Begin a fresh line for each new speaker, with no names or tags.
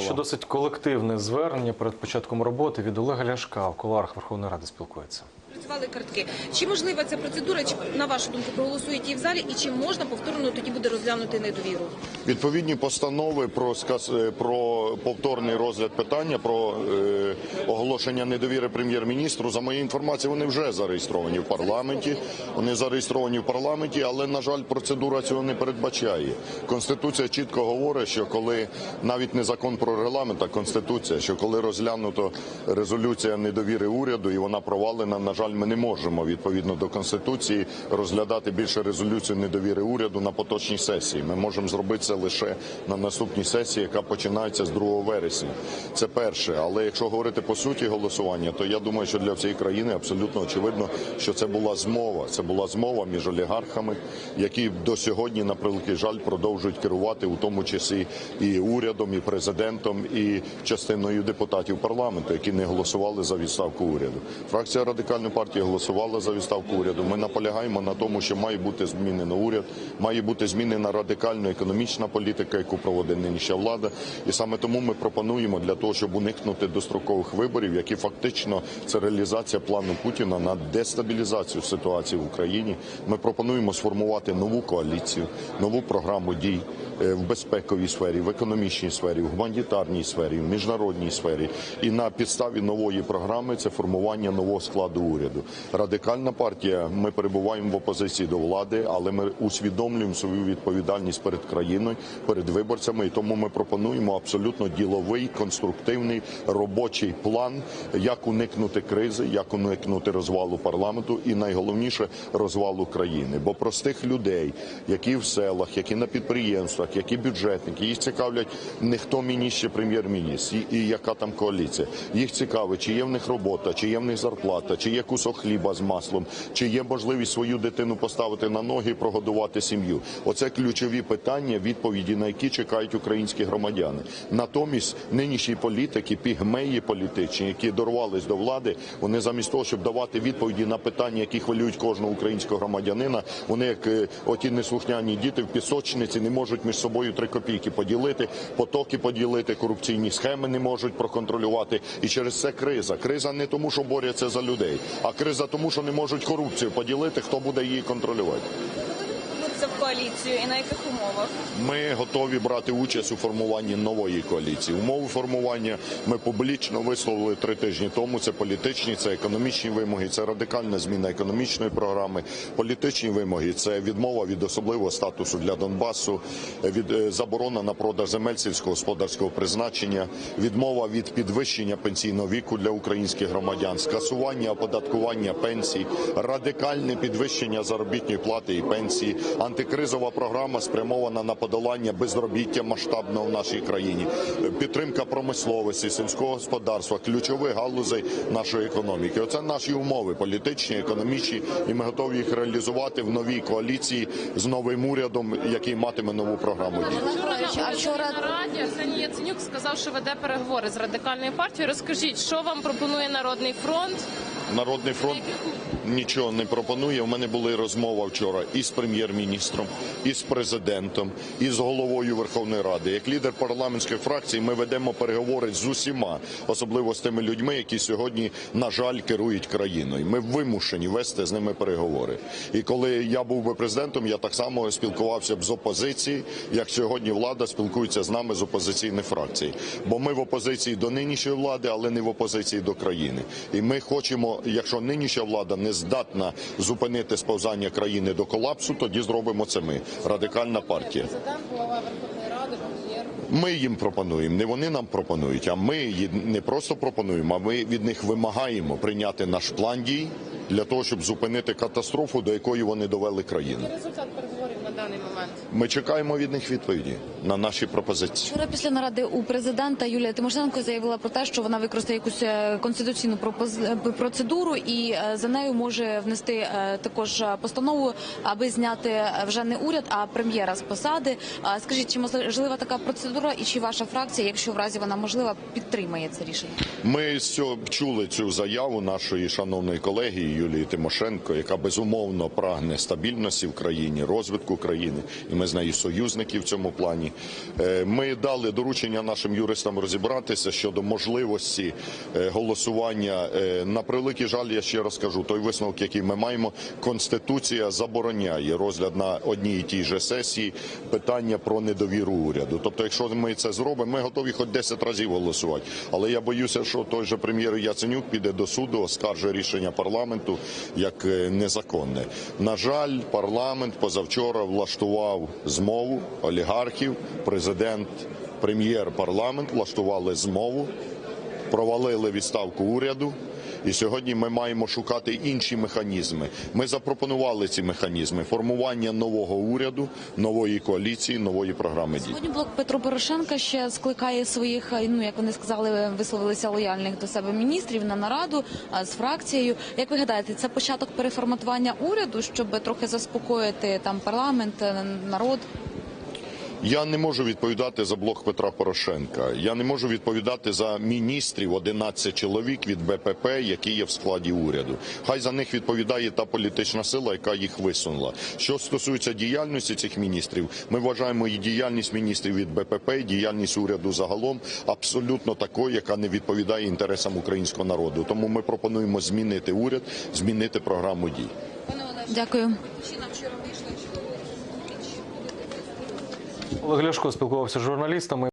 Нагадуємо, що досить колективне звернення перед початком роботи від Олега Ляшка в кулуарах Верховної Ради спілкується.
Працювали картки. Чи можлива ця процедура? Чи на вашу думку проголосують її в залі? І чи можна повторно тоді буде розглянути недовіру?
Відповідні постанови про сказ е, про повторний розгляд питання про е, оголошення недовіри прем'єр-міністру. За моєю інформацією, вони вже зареєстровані в парламенті. Вони зареєстровані в парламенті, але на жаль, процедура цього не передбачає. Конституція чітко говорить, що коли навіть не закон про регламент, а конституція, що коли розглянуто резолюція недовіри уряду і вона провалена, на жаль, ми не можемо відповідно до конституції розглядати більше резолюцію недовіри уряду на поточній сесії. Ми можемо зробити це лише на наступній сесії, яка починається з 2 вересня. Це перше. Але якщо говорити по суті голосування, то я думаю, що для всієї країни абсолютно очевидно, що це була змова. Це була змова між олігархами, які до сьогодні, на превеликий жаль, продовжують керувати, у тому числі і урядом, і президентом, і частиною депутатів парламенту, які не голосували за відставку уряду. Фракція радикальної партії голосувала за відставку уряду. Ми наполягаємо на тому, що має бути змінено уряд, має бути змінена радикально економічна політика, яку проводить нинішня влада. І саме тому ми пропонуємо для того, щоб уникнути дострокових виборів, які фактично це реалізація плану Путіна на дестабілізацію ситуації в Україні. Ми пропонуємо сформувати нову коаліцію, нову програму дій е, в безпековій сфері, в економічній сфері, в гуманітарній сфері, в міжнародній сфері. І на підставі нової програми це формування нового складу уряду. Радикальна партія. Ми перебуваємо в опозиції до влади, але ми усвідомлюємо свою відповідальність перед країною, перед виборцями. І тому ми пропонуємо абсолютно діловий, конструктивний робочий план, як уникнути кризи, як уникнути розвалу парламенту, і найголовніше розвалу країни. Бо простих людей, які в селах, які на підприємствах, які бюджетники, їх цікавлять не хто міністр прем'єр-міністр, і, яка там коаліція. Їх цікавить, чи є в них робота, чи є в них зарплата, чи є кусок хліба з маслом, чи є можливість свою дитину поставити на ноги і прогодувати сім'ю. Оце ключові питання, відповіді на які чекають українські громадяни. Натомість нинішні політики, пігмеї політичні, які дорвались до влади, вони замість того, щоб давати відповіді на питання, які хвилюють кожного українського громадянина, вони як е, оті неслухняні діти в пісочниці не можуть між собою три копійки поділити, потоки поділити, корупційні схеми не можуть проконтролювати. І через це криза. Криза не тому, що борються за людей, а криза тому, що не можуть корупцію поділити, хто буде її контролювати.
Це в коаліцію і на яких умовах?
Ми готові брати участь у формуванні нової коаліції. Умови формування ми публічно висловили три тижні тому. Це політичні, це економічні вимоги, це радикальна зміна економічної програми. Політичні вимоги це відмова від особливого статусу для Донбасу, від е, заборона на продаж земель сільськогосподарського призначення, відмова від підвищення пенсійного віку для українських громадян, скасування оподаткування пенсій, радикальне підвищення заробітної плати і пенсії, антикризова програма спрямована на подолання безробіття масштабного в нашій країні, підтримка промисловості, сільського господарства, ключових галузей нашої економіки. Оце наші умови політичні, економічні, і ми готові їх реалізувати в новій коаліції з новим урядом, який матиме нову програму дій.
А вчора на раді Арсеній Яценюк сказав, що веде переговори з радикальною партією. Розкажіть, що вам пропонує Народний фронт?
Народний фронт нічого не пропонує. У мене були розмова вчора і з прем'єр-міністром, і з президентом, і з головою Верховної Ради. Як лідер парламентської фракції, ми ведемо переговори з усіма, особливо з тими людьми, які сьогодні, на жаль, керують країною. Ми вимушені вести з ними переговори. І коли я був би президентом, я так само спілкувався б з опозиції, як сьогодні влада спілкується з нами з опозиційних фракцій. Бо ми в опозиції до нинішньої влади, але не в опозиції до країни. І ми хочемо, якщо нинішня влада не здатна зупинити сповзання країни до колапсу, тоді зробимо це ми. Радикальна партія. Ми їм пропонуємо, не вони нам пропонують, а ми не просто пропонуємо, а ми від них вимагаємо прийняти наш план дій для того, щоб зупинити катастрофу, до якої вони довели країну. Ми чекаємо від них відповіді на наші пропозиції.
Вчора після наради у президента Юлія Тимошенко заявила про те, що вона використає якусь е, конституційну е, процедуру і е, за нею може внести також постанову, аби зняти вже не уряд, а прем'єра з посади. Скажіть, чи можлива така процедура, і чи ваша фракція, якщо в разі вона можлива, підтримає це рішення?
Ми з цього чули цю заяву нашої шановної колеги Юлії Тимошенко, яка безумовно прагне стабільності в країні, розвитку країни. І ми з нею союзники в цьому плані. Е, Ми дали доручення нашим юристам розібратися щодо можливості е, голосування. Е, На превеликий жаль, я ще раз кажу, той висновок, який ми маємо, конституція забороняє розгляд на одній і тій же сесії питання про недовіру уряду. Тобто, якщо ми це зробимо, ми готові хоч 10 разів голосувати. Але я боюся, що той же прем'єр Яценюк піде до суду, оскаржує рішення парламенту як незаконне. На жаль, парламент позавчора влаштував змову олігархів, президент, прем'єр, парламент влаштували змову провалили відставку уряду. І сьогодні ми маємо шукати інші механізми. Ми запропонували ці механізми формування нового уряду, нової коаліції, нової програми дій.
Сьогодні блок Петро Порошенка ще скликає своїх, е, ну як вони сказали, висловилися лояльних до себе міністрів на нараду з фракцією. Як ви гадаєте, це початок переформатування уряду, щоб трохи заспокоїти там парламент, е, народ?
Я не можу відповідати за блок Петра Порошенка. Я не можу відповідати за міністрів 11 чоловік від БПП, які є в складі уряду. Хай за них відповідає та політична сила, яка їх висунула. Що стосується діяльності цих міністрів, ми вважаємо і діяльність міністрів від БПП, і діяльність уряду загалом абсолютно такою, яка не відповідає інтересам українського народу. Тому ми пропонуємо змінити уряд, змінити програму дій.
Дякую.
Олег Ляшко спілкувався з журналістами.